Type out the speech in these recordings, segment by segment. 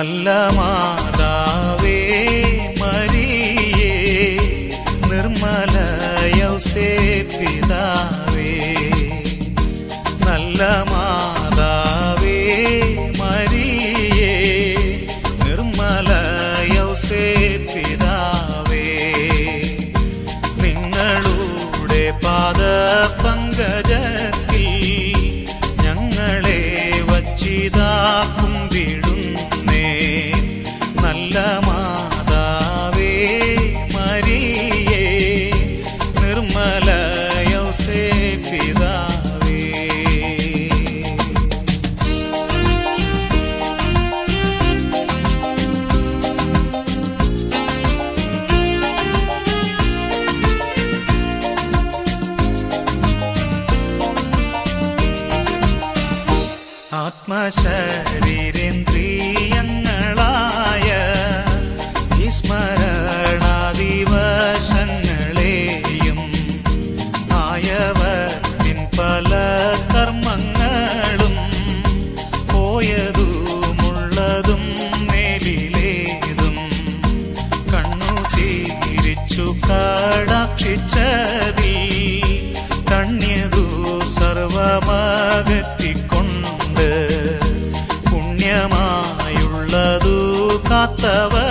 നല്ല മാതാവേ മരിയേ നിർമ്മല യൗസേ പിതാവേ. നല്ല മാതാവേ മരിയേ നിർമ്മല യൗസേ പിതാവേ. നിങ്ങളുടെ പാദ പങ്കജത്തിൽ ഞങ്ങളെ വച്ചിതാ ആത്മശരീരേന്ദ്രിയങ്ങളായ വിസ്മരണാദിവശങ്ങളെയും ആയവത്തിൻ പല കർമ്മങ്ങളും പോയതുമുള്ളതും മേലിലേതും കണ്ണു തിരിച്ചു കടാക്ഷിച്ചതിൽ காத்தவர்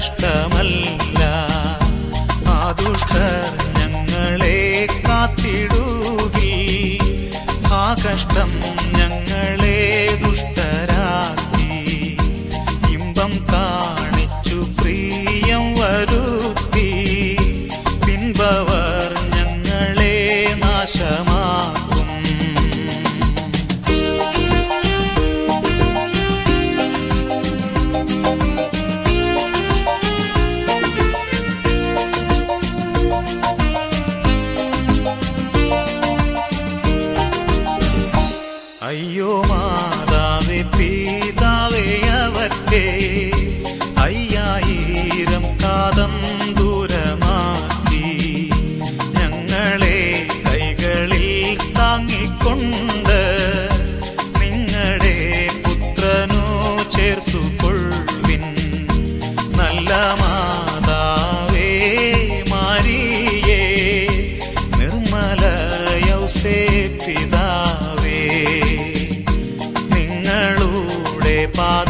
ഇഷ്ടമല്ല. ആ ഞങ്ങളെ കാത്തിടൂകി ആ കഷ്ടം ഞങ്ങളെ ദുഷ്ടരാക്കി. ഇമ്പം കാണും மாதாவே மாரியே നിർമ്മലയൗ സേപ്പിതാവേ നിങ്ങളുടെ പാദ